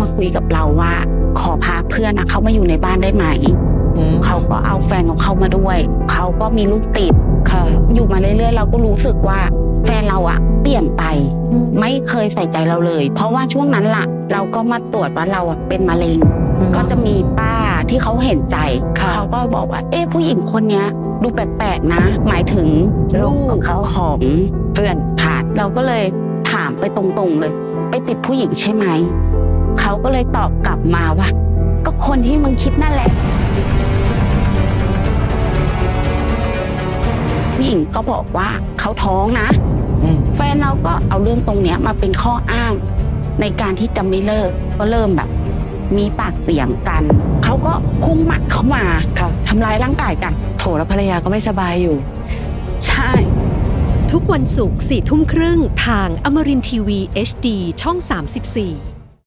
มาคุยกับเราว่า ขอพาเพื่อนอะเข้ามาอยู่ในบ้านได้ไหมอืมเขาก็เอาแฟนของเขามาด้วย เขาก็มีลูกติดค่ะอยู่มาเรื่อยๆ เราก็รู้สึกว่า แฟนเราอะเปลี่ยนไป ไม่เคยใส่ใจเราเลย เพราะว่าช่วงนั้นล่ะ เราก็มาตรวจว่าเราอะเป็นมะเร็ง ก็จะมีป้าที่เขาเห็นใจค่ะเขาก็บอกว่า เอ๊ะผู้หญิงคนเนี้ย ดูแปลกๆนะ หมายถึงลูกของเขาของเพื่อนค่ะเราก็เลยถามไปตรงๆเลย ไปติดผู้หญิงใช่ไหม เขาก็เลยตอบกลับมาว่า ก็คนที่มึงคิดนั่นแหละผู้หญิงก็บอกว่าเขาท้องนะอืมแฟนเราก็เอาเรื่องตรงเนี้ยมาเป็นข้ออ้าง ในการที่จะไม่เลิกก็เริ่มแบบ มีปากเสียงกัน เขาก็คุ้มหมัดเข้ามาค่ะทำร้ายร่างกายกัน โถแล้วภรรยาก็ไม่สบายอยู่ ใช่ ทุกวันศุกร์4ทุ่มครึ่งทางอมรินทีวี HD ช่อง 34